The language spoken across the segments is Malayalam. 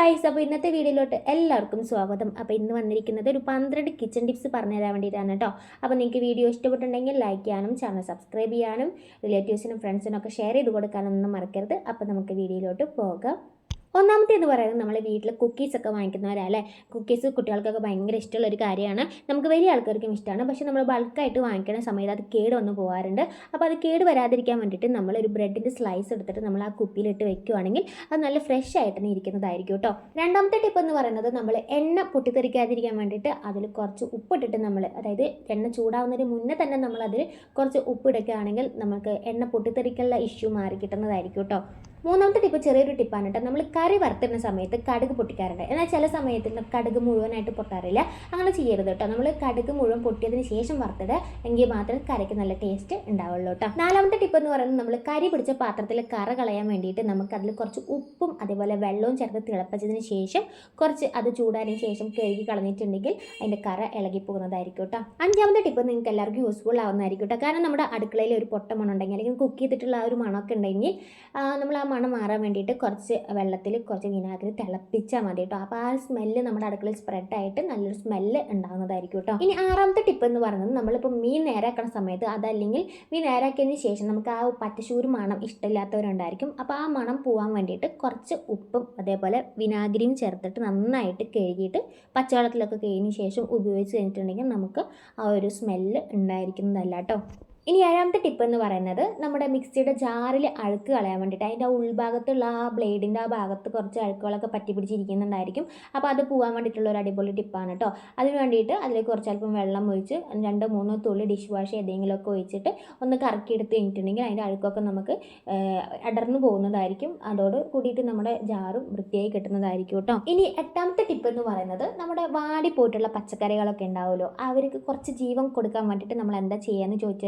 ഗായ്സ് അപ്പോൾ ഇന്നത്തെ വീഡിയോയിലോട്ട് എല്ലാവർക്കും സ്വാഗതം. അപ്പോൾ ഇന്ന് വന്നിരിക്കുന്നത് ഒരു പന്ത്രണ്ട് കിച്ചൺ ടിപ്സ് പറഞ്ഞു തരാൻ വേണ്ടിയിട്ടാണ് കേട്ടോ. അപ്പോൾ നിങ്ങൾക്ക് വീഡിയോ ഇഷ്ടപ്പെട്ടുണ്ടെങ്കിൽ ലൈക്ക് ചെയ്യാനും ചാനൽ സബ്സ്ക്രൈബ് ചെയ്യാനും റിലേറ്റീവ്സിനും ഫ്രണ്ട്സിനും ഒക്കെ ഷെയർ ചെയ്ത് കൊടുക്കാനൊന്നും മറക്കരുത്. അപ്പോൾ നമുക്ക് വീഡിയോയിലോട്ട് പോകാം. ഒന്നാമത്തെ എന്ന് പറയുന്നത് നമ്മൾ വീട്ടിൽ കുക്കീസ് ഒക്കെ വാങ്ങിക്കുന്നവരല്ലേ? കുക്കീസ് കുട്ടികൾക്കൊക്കെ ഭയങ്കര ഇഷ്ടമുള്ള ഒരു കാര്യമാണ്. നമുക്ക് വലിയ ആൾക്കാർക്കും ഇഷ്ടമാണ്. പക്ഷേ നമ്മൾ ബൾക്കായിട്ട് വാങ്ങിക്കുന്ന സമയത്ത് അത് കേട് വന്ന് പോകാറുണ്ട് അപ്പോൾ അത് കേട് വരാതിരിക്കാൻ വേണ്ടിയിട്ട് നമ്മൾ ഒരു ബ്രെഡിന്റെ സ്ലൈസ് എടുത്തിട്ട് നമ്മൾ ആ കുപ്പിയിലിട്ട് വെക്കുകയാണെങ്കിൽ അത് നല്ല ഫ്രഷ് ആയിട്ട് തന്നെ ഇരിക്കുന്നതായിരിക്കും കേട്ടോ. രണ്ടാമത്തെ ടിപ്പ് എന്ന് പറയുന്നത് നമ്മൾ എണ്ണ പൊട്ടിത്തെറിക്കാതിരിക്കാൻ വേണ്ടിയിട്ട് അതിൽ കുറച്ച് ഉപ്പിട്ടിട്ട് നമ്മൾ അതായത് എണ്ണ ചൂടാവുന്നതിന് മുന്നേ തന്നെ നമ്മൾ അതിൽ കുറച്ച് ഉപ്പിടുകയാണെങ്കിൽ നമുക്ക് എണ്ണ പൊട്ടിത്തെറിക്കാനുള്ള ഇഷ്യൂ മാറി കിട്ടുന്നതായിരിക്കും കേട്ടോ. മൂന്നാമത്തെ ടിപ്പ് ചെറിയൊരു ടിപ്പാണ് കേട്ടോ നമ്മൾ കറി വറുത്തുന്ന സമയത്ത് കടുക് പൊട്ടിക്കാറുണ്ട്. എന്നാൽ ചില സമയത്ത് കടുക് മുഴുവനായിട്ട് പൊട്ടാറില്ല. അങ്ങനെ ചെയ്യരുത് കേട്ടോ നമ്മൾ കടുക് മുഴുവൻ പൊട്ടിയതിന് ശേഷം വറുത്തത് എങ്കിൽ മാത്രമേ കറിക്ക് നല്ല ടേസ്റ്റ് ഉണ്ടാവുള്ളൂ കേട്ടോ നാലാമത്തെ ടിപ്പ് എന്ന് പറയുന്നത് നമ്മൾ കറി പിടിച്ച പാത്രത്തിൽ കറ കളയാൻ വേണ്ടിയിട്ട് നമുക്ക് അതിൽ കുറച്ച് ഉപ്പും അതേപോലെ വെള്ളവും ചേർത്ത് തിളപ്പിച്ചതിന് ശേഷം കുറച്ച് അത് ചൂടാനും ശേഷം കഴുകി കളഞ്ഞിട്ടുണ്ടെങ്കിൽ അതിന്റെ കറ ഇളകി പോകുന്നതായിരിക്കും കേട്ടോ അഞ്ചാമത്തെ ടിപ്പ് നിങ്ങൾക്ക് എല്ലാവർക്കും യൂസ്ഫുൾ ആവുന്നതായിരിക്കും കേട്ടോ കാരണം നമ്മുടെ അടുക്കളയിൽ ഒരു പൊട്ട മണം ഉണ്ടെങ്കിൽ അല്ലെങ്കിൽ കുക്ക് ചെയ്തിട്ടുള്ള ആ ഒരു മണമൊക്കെ ഉണ്ടെങ്കിൽ നമ്മൾ ആ മണം മാറാൻ വേണ്ടിയിട്ട് കുറച്ച് വെള്ളത്തിൽ കുറച്ച് വിനാഗിരി തിളപ്പിച്ചാൽ മതി കേട്ടോ അപ്പോൾ ആ സ്മെല്ല് നമ്മുടെ അടുക്കളയിൽ സ്പ്രെഡ് ആയിട്ട് നല്ലൊരു സ്മെല്ല് ഉണ്ടാകുന്നതായിരിക്കും കേട്ടോ ഇനി ആറാമത്തെ ടിപ്പ് എന്ന് പറയുന്നത് നമ്മളിപ്പോൾ മീൻ നേരാക്കുന്ന സമയത്ത് അതല്ലെങ്കിൽ മീൻ നേരാക്കിയതിന് ശേഷം നമുക്ക് ആ പച്ചശൂര് മണം ഇഷ്ടമില്ലാത്തവരുണ്ടായിരിക്കും. അപ്പോൾ ആ മണം പോകാൻ വേണ്ടിയിട്ട് കുറച്ച് ഉപ്പും അതേപോലെ വിനാഗിരിയും ചേർത്തിട്ട് നന്നായിട്ട് കഴുകിയിട്ട് പച്ചവെള്ളത്തിലൊക്കെ കഴിഞ്ഞതിന് ശേഷം ഉപയോഗിച്ച് കഴിഞ്ഞിട്ടുണ്ടെങ്കിൽ നമുക്ക് ആ ഒരു സ്മെല്ല് ഉണ്ടായിരിക്കുന്നതല്ല കേട്ടോ ഇനി ഏഴാമത്തെ ടിപ്പ് എന്ന് പറയുന്നത് നമ്മുടെ മിക്സിയുടെ ജാറിൽ അഴുക്ക് കളയാൻ വേണ്ടിയിട്ട്. അതിന്റെ ആ ഉൾഭാഗത്തുള്ള ആ ബ്ലേഡിന്റെ ആ ഭാഗത്ത് കുറച്ച് അഴുക്കുകളൊക്കെ പറ്റി പിടിച്ചിരിക്കുന്നുണ്ടായിരിക്കും. അപ്പോൾ അത് പോകാൻ വേണ്ടിയിട്ടുള്ള ഒരു അടിപൊളി ടിപ്പാണ് കേട്ടോ അതിന് വേണ്ടിയിട്ട് അതിലേക്ക് കുറച്ച് അല്പം വെള്ളം ഒഴിച്ച് രണ്ട് മൂന്നോ തുള്ളി ഡിഷ് വാഷ് ഏതെങ്കിലുമൊക്കെ ഒഴിച്ചിട്ട് ഒന്ന് കറക്കി എടുത്ത് കഴിഞ്ഞിട്ടുണ്ടെങ്കിൽ അതിന്റെ അഴുക്കൊക്കെ നമുക്ക് അടർന്നു പോകുന്നതായിരിക്കും. അതോട് കൂടിയിട്ട് നമ്മുടെ ജാറും വൃത്തിയായി കിട്ടുന്നതായിരിക്കും കേട്ടോ ഇനി എട്ടാമത്തെ ടിപ്പ് എന്ന് പറയുന്നത് നമ്മുടെ വാടി പോയിട്ടുള്ള പച്ചക്കറികളൊക്കെ ഉണ്ടാവുമല്ലോ. അവർക്ക് കുറച്ച് ജീവൻ കൊടുക്കാൻ വേണ്ടിയിട്ട് നമ്മൾ എന്താ ചെയ്യുക എന്ന് ചോദിച്ചു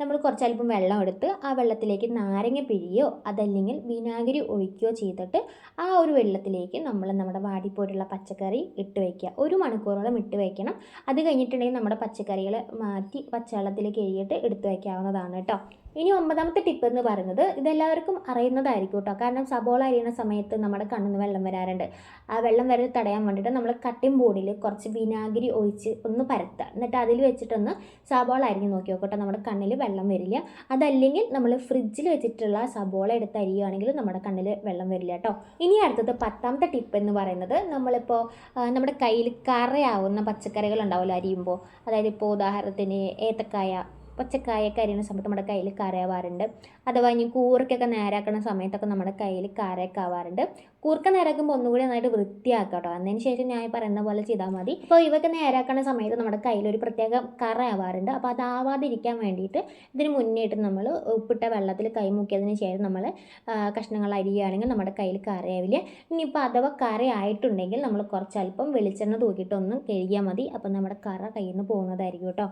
നമ്മൾ കുറച്ച് അല്പം വെള്ളം എടുത്ത് ആ വെള്ളത്തിലേക്ക് നാരങ്ങ പിഴിയോ അതല്ലെങ്കിൽ വിനാഗിരി ഒഴിക്കുകയോ ചെയ്തിട്ട് ആ ഒരു വെള്ളത്തിലേക്ക് നമ്മൾ നമ്മുടെ വാടിപ്പോയിട്ടുള്ള പച്ചക്കറി ഇട്ട് വയ്ക്കുക. ഒരു മണിക്കൂറോളം ഇട്ട് വയ്ക്കണം. അത് കഴിഞ്ഞിട്ടുണ്ടെങ്കിൽ നമ്മുടെ പച്ചക്കറികൾ മാറ്റി പച്ചവെള്ളത്തിലേക്ക് എഴുതിയിട്ട് എടുത്ത് വയ്ക്കാവുന്നതാണ് കേട്ടോ. ഇനി ഒമ്പതാമത്തെ ടിപ്പ് എന്ന് പറയുന്നത് ഇതെല്ലാവർക്കും അറിയുന്നതായിരിക്കും കേട്ടോ കാരണം സബോള അരിയുന്ന സമയത്ത് നമ്മുടെ കണ്ണിൽ വെള്ളം വരാറുണ്ട്. ആ വെള്ളം വരൽ തടയാൻ വേണ്ടിയിട്ട് നമ്മൾ കട്ടിംഗ് ബോർഡിൽ കുറച്ച് വിനാഗിരി ഒഴിച്ച് ഒന്ന് പരത്തുക. എന്നിട്ട് അതിൽ വെച്ചിട്ടൊന്ന് സബോള അരിഞ്ഞ് നോക്കി നോക്കട്ടെ. നമ്മുടെ കണ്ണിൽ വെള്ളം വരില്ല. അതല്ലെങ്കിൽ നമ്മൾ ഫ്രിഡ്ജിൽ വെച്ചിട്ടുള്ള സബോള എടുത്ത് അരിയുകയാണെങ്കിൽ നമ്മുടെ കണ്ണിൽ വെള്ളം വരില്ല കേട്ടോ ഇനി അടുത്തത് പത്താമത്തെ ടിപ്പ് എന്ന് പറയുന്നത് നമ്മളിപ്പോൾ നമ്മുടെ കയ്യിൽ കറയാവുന്ന പച്ചക്കറികൾ ഉണ്ടാവുമല്ലോ അരിയുമ്പോൾ അതായത് ഇപ്പോൾ ഉദാഹരണത്തിന് ഏത്തക്കായ പച്ചക്കായൊക്കെ അരിയുന്ന സമയത്ത് നമ്മുടെ കയ്യിൽ കരയാവാറുണ്ട്. അഥവാ ഇനി കൂർക്കൊക്കെ നേരാക്കുന്ന സമയത്തൊക്കെ നമ്മുടെ കയ്യിൽ കരയൊക്കെ ആവാറുണ്ട് കൂർക്ക നേരാക്കുമ്പോൾ ഒന്നുകൂടി നന്നായിട്ട് വൃത്തിയാക്കുക കേട്ടോ. അതിന് ശേഷം ഞാൻ പറയുന്ന പോലെ ചെയ്താൽ മതി. അപ്പോൾ ഇവയൊക്കെ നേരാക്കുന്ന സമയത്ത് നമ്മുടെ കയ്യിൽ ഒരു പ്രത്യേക കറ ആവാറുണ്ട് അപ്പോൾ അതാവാതിരിക്കാൻ വേണ്ടിയിട്ട് ഇതിന് മുന്നേയിട്ട് നമ്മൾ ഉപ്പിട്ട വെള്ളത്തിൽ കൈമുക്കിയതിന് ശേഷം നമ്മൾ കഷ്ണങ്ങൾ അരിയുകയാണെങ്കിൽ നമ്മുടെ കയ്യിൽ കറയാവില്ല ഇനിയിപ്പോൾ അഥവാ കറ ആയിട്ടുണ്ടെങ്കിൽ നമ്മൾ കുറച്ചല്പം വെളിച്ചെണ്ണ തൂക്കിയിട്ടൊന്ന് കഴുകിയാൽ മതി. അപ്പം നമ്മുടെ കറ കയ്യിൽ നിന്ന് പോകുന്നതായിരിക്കും കേട്ടോ.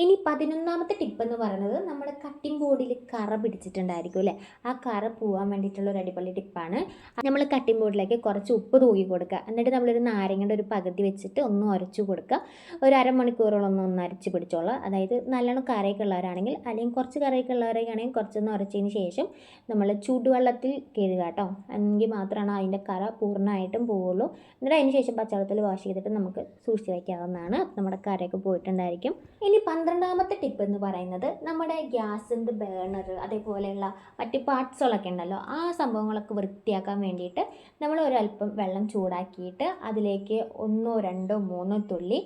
ഇനി പതിനൊന്നാമത്തെ ടിപ്പ് എന്ന് പറയുന്നത് നമ്മുടെ കട്ടിംഗ് ബോർഡിൽ കറ പിടിച്ചിട്ടുണ്ടായിരിക്കും അല്ലേ? ആ കറ പോകാൻ വേണ്ടിയിട്ടുള്ള ഒരു അടിപൊളി ടിപ്പാണ് നമ്മൾ കട്ടിംഗ് ബോർഡിലേക്ക് കുറച്ച് ഉപ്പ് തൂക്കി കൊടുക്കുക. എന്നിട്ട് നമ്മളൊരു നാരങ്ങയുടെ ഒരു പകുതി വെച്ചിട്ട് ഒന്ന് ഉരച്ചു കൊടുക്കുക. ഒരു അരമണിക്കൂറോളം ഒന്ന് ഒന്ന് അരച്ച് പിടിച്ചോളാം അതായത് നല്ലോണം കറയൊക്കെ ഉള്ളവരാണെങ്കിൽ അല്ലെങ്കിൽ കുറച്ച് കറയൊക്കെ ഉള്ളവരൊക്കെയാണെങ്കിൽ കുറച്ചൊന്ന് ഉരച്ചതിന് ശേഷം നമ്മൾ ചൂടുവെള്ളത്തിൽ കഴുകുക കേട്ടോ. എങ്കിൽ മാത്രമാണ് അതിന്റെ കറ പൂർണമായിട്ടും പോവുള്ളൂ. എന്നിട്ട് അതിന് ശേഷം പച്ചവെള്ളത്തിൽ വാഷ് ചെയ്തിട്ട് നമുക്ക് സൂക്ഷിച്ച് വയ്ക്കാവുന്നതാണ് നമ്മുടെ കറയൊക്കെ പോയിട്ടുണ്ടായിരിക്കും. ഇനി പന്ത്രണ്ടാമത്തെ ടിപ്പ് എന്ന് പറയുന്നത് നമ്മുടെ ഗ്യാസിന്റെ ബേണർ അതേപോലെയുള്ള മറ്റ് പാർട്സുകളൊക്കെ ഉണ്ടല്ലോ ആ സംഭവങ്ങളൊക്കെ വൃത്തിയാക്കാൻ വേണ്ടിയിട്ട് നമ്മൾ ഒരല്പം വെള്ളം ചൂടാക്കിയിട്ട് അതിലേക്ക് ഒന്നോ രണ്ടോ മൂന്നോ തുള്ളി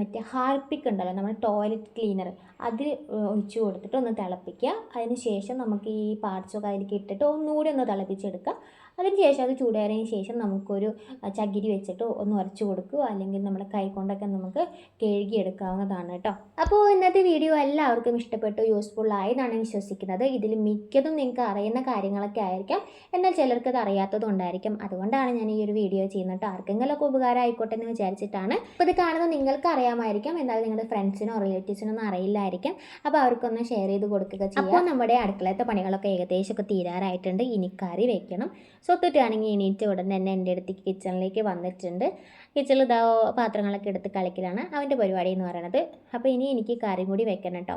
മറ്റേ ഹാർപ്പിക് ഉണ്ടല്ലോ നമ്മുടെ ടോയ്ലറ്റ് ക്ലീനർ അത് ഒഴിച്ചു കൊടുത്തിട്ട് ഒന്ന് തിളപ്പിക്കുക. അതിനുശേഷം നമുക്ക് ഈ പാർട്സൊക്കെ അതിലേക്ക് ഇട്ടിട്ട് ഒന്നുകൂടി ഒന്ന് തിളപ്പിച്ചെടുക്കുക. അതിന് ശേഷം അത് ചൂടേറിയതിന് ശേഷം നമുക്കൊരു ചകിരി വെച്ചിട്ട് ഒന്ന് ഉരച്ചു കൊടുക്കുക. അല്ലെങ്കിൽ നമ്മുടെ കൈ കൊണ്ടൊക്കെ നമുക്ക് കഴുകിയെടുക്കാവുന്നതാണ് കേട്ടോ. അപ്പോൾ ഇന്നത്തെ വീഡിയോ എല്ലാവർക്കും ഇഷ്ടപ്പെട്ടു യൂസ്ഫുൾ ആയതാണ് വിശ്വസിക്കുന്നത്. ഇതിൽ മിക്കതും നിങ്ങൾക്ക് അറിയുന്ന കാര്യങ്ങളൊക്കെ ആയിരിക്കാം. എന്നാൽ ചിലർക്ക് അത് അറിയാത്തതും ഉണ്ടായിരിക്കും അതുകൊണ്ടാണ് ഞാൻ ഈ ഒരു വീഡിയോ ചെയ്യുന്നത് ആർക്കെങ്കിലുമൊക്കെ ഉപകാരം ആയിക്കോട്ടെ എന്ന് വിചാരിച്ചിട്ടാണ്. അപ്പോൾ ഇത് കാണുന്നത് നിങ്ങൾക്ക് അറിയാമായിരിക്കും. എന്നാൽ നിങ്ങളുടെ ഫ്രണ്ട്സിനോ റിലേറ്റീവ്സിനോ ഒന്നും അറിയില്ലായിരിക്കും. അപ്പോൾ അവർക്കൊന്ന് ഷെയർ ചെയ്ത് കൊടുക്കുക ചെയ്യാം. അപ്പോൾ നമ്മുടെ അടുക്കളത്തെ പണികളൊക്കെ ഏകദേശമൊക്കെ തീരാറായിട്ടുണ്ട്. ഇനി കറി വെക്കണം. സ്വത്തിട്ടാണെങ്കിൽ എണീറ്റ് ഉടനെ തന്നെ എന്റെ അടുത്തേക്ക് കിച്ചണിലേക്ക് വന്നിട്ടുണ്ട്. കിച്ചണിൽ ഇതാ പാത്രങ്ങളൊക്കെ എടുത്ത് കളിക്കലാണ്. അവന്റെ പരിപാടി എന്ന് പറയുന്നത് അപ്പോൾ ഇനി എനിക്ക് കറിയും കൂടി വെക്കണം കേട്ടോ.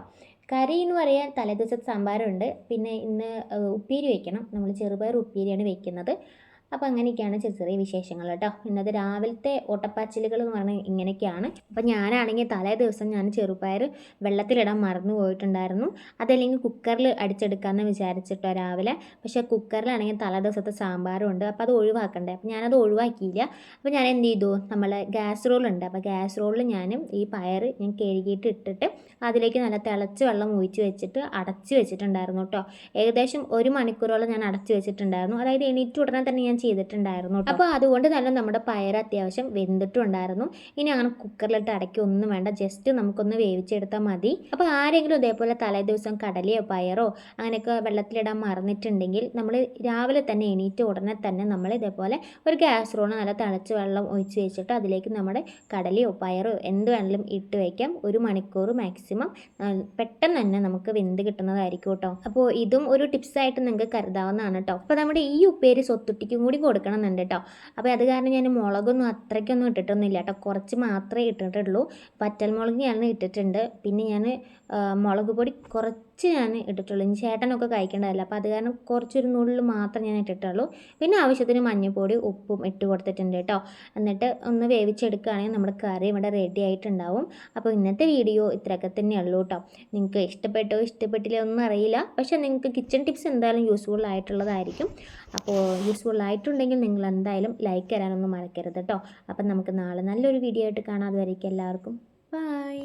കറി എന്ന് പറയാൻ തലേദിവസത്തെ സാമ്പാറുണ്ട്. പിന്നെ ഇന്ന് ഉപ്പേരി വെക്കണം. നമ്മൾ ചെറുപയർ ഉപ്പേരിയാണ് വെക്കുന്നത്. അപ്പോൾ അങ്ങനെയൊക്കെയാണ് ചെറിയ വിശേഷങ്ങൾ കേട്ടോ. ഇന്നത്തെ രാവിലത്തെ ഓട്ടപ്പാച്ചിലുകൾ എന്ന് പറഞ്ഞാൽ ഇങ്ങനെയൊക്കെയാണ്. അപ്പോൾ ഞാനാണെങ്കിൽ തലേ ദിവസം ഞാൻ ചെറുപയർ വെള്ളത്തിലിടാൻ മറന്നു പോയിട്ടുണ്ടായിരുന്നു. അതല്ലെങ്കിൽ കുക്കറിൽ അടിച്ചെടുക്കാമെന്ന് വിചാരിച്ചിട്ടോ രാവിലെ. പക്ഷേ കുക്കറിലാണെങ്കിൽ തലേ ദിവസത്തെ സാമ്പാറും ഉണ്ട് അപ്പോൾ അത് ഒഴിവാക്കണ്ടേ. അപ്പോൾ ഞാനത് ഒഴിവാക്കിയില്ല. അപ്പോൾ ഞാൻ എന്ത് ചെയ്തു? നമ്മൾ ഗ്യാസ് റോളുണ്ട് അപ്പോൾ ഗ്യാസ് റോളിൽ ഞാനും ഈ പയർ ഞാൻ കഴുകിയിട്ട് ഇട്ടിട്ട് അതിലേക്ക് നല്ല തിളച്ച് വെള്ളം ഒഴിച്ച് വെച്ചിട്ട് അടച്ച് വെച്ചിട്ടുണ്ടായിരുന്നു കേട്ടോ. ഏകദേശം ഒരു മണിക്കൂറോളം ഞാൻ അടച്ച് വെച്ചിട്ടുണ്ടായിരുന്നു. അതായത് എണീറ്റ് ഉടനെ തന്നെ ഞാൻ ചെയ്തിട്ടുണ്ടായിരുന്നു കേട്ടോ. അപ്പോൾ അതുകൊണ്ട് തന്നെ നമ്മുടെ പയർ അത്യാവശ്യം വെന്തിട്ടുണ്ടായിരുന്നു. ഇനി അങ്ങനെ കുക്കറിലിട്ട് അടയ്ക്കുക ഒന്നും വേണ്ട. ജസ്റ്റ് നമുക്കൊന്ന് വേവിച്ചെടുത്താൽ മതി. അപ്പോൾ ആരെങ്കിലും ഇതേപോലെ തലേ ദിവസം കടലയോ പയറോ അങ്ങനെയൊക്കെ വെള്ളത്തിലിടാൻ മറന്നിട്ടുണ്ടെങ്കിൽ നമ്മൾ രാവിലെ തന്നെ എണീറ്റ് ഉടനെ തന്നെ നമ്മൾ ഇതേപോലെ ഒരു ഗ്യാസ് റോണ് നല്ല തണച്ച് വെള്ളം ഒഴിച്ച് വെച്ചിട്ട് അതിലേക്ക് നമ്മുടെ കടലയോ പയറോ എന്ത് വേണമെങ്കിലും ഇട്ട് വയ്ക്കാം ഒരു മണിക്കൂർ മാക്സിമം. പെട്ടെന്ന് തന്നെ നമുക്ക് വെന്ത് കിട്ടുന്നതായിരിക്കും കേട്ടോ. അപ്പോൾ ഇതും ഒരു ടിപ്സായിട്ട് നിങ്ങൾക്ക് കരുതാവുന്നതാണ് കേട്ടോ. അപ്പോൾ നമ്മുടെ ഈ ഉപ്പേരി സ്വത്തുട്ടിക്കും കൂടി കൊടുക്കണം എന്നുണ്ട് കേട്ടോ. അപ്പോൾ അത് കാരണം ഞാൻ മുളകൊന്നും അത്രയ്ക്കൊന്നും ഇട്ടിട്ടൊന്നുമില്ല കേട്ടോ. കുറച്ച് മാത്രമേ ഇട്ടിട്ടുള്ളൂ. പറ്റൽമുളക് ഞാൻ ഇട്ടിട്ടുണ്ട്. പിന്നെ ഞാൻ മുളക് പൊടി കുറച്ച് ഞാൻ ഇട്ടിട്ടുള്ളൂ. ഇനി ചേട്ടനൊക്കെ കഴിക്കേണ്ടതല്ല? അപ്പോൾ അത് കാരണം കുറച്ചൊരു നുള്ളിൽ മാത്രം ഞാൻ ഇട്ടിട്ടുള്ളൂ. പിന്നെ ആവശ്യത്തിന് മഞ്ഞൾപ്പൊടി ഉപ്പും ഇട്ട് കൊടുത്തിട്ടുണ്ട് കേട്ടോ. എന്നിട്ട് ഒന്ന് വേവിച്ചെടുക്കുകയാണെങ്കിൽ നമ്മുടെ കറി ഇവിടെ റെഡി ആയിട്ടുണ്ടാവും. അപ്പോൾ ഇന്നത്തെ വീഡിയോ ഇത്രയൊക്കെ തന്നെയുള്ളൂ കേട്ടോ. നിങ്ങൾക്ക് ഇഷ്ടപ്പെട്ടോ ഇഷ്ടപ്പെട്ടില്ല ഒന്നും അറിയില്ല. പക്ഷേ നിങ്ങൾക്ക് കിച്ചൺ ടിപ്സ് എന്തായാലും യൂസ്ഫുൾ ആയിട്ടുള്ളതായിരിക്കും. അപ്പോൾ യൂസ്ഫുൾ ആയിട്ടുണ്ടെങ്കിൽ നിങ്ങൾ എന്തായാലും ലൈക്ക് തരാനൊന്നും മറക്കരുത് കേട്ടോ. അപ്പം നമുക്ക് നാളെ നല്ലൊരു വീഡിയോ ആയിട്ട് കാണാതെ വരയ്ക്കും എല്ലാവർക്കും. ബൈ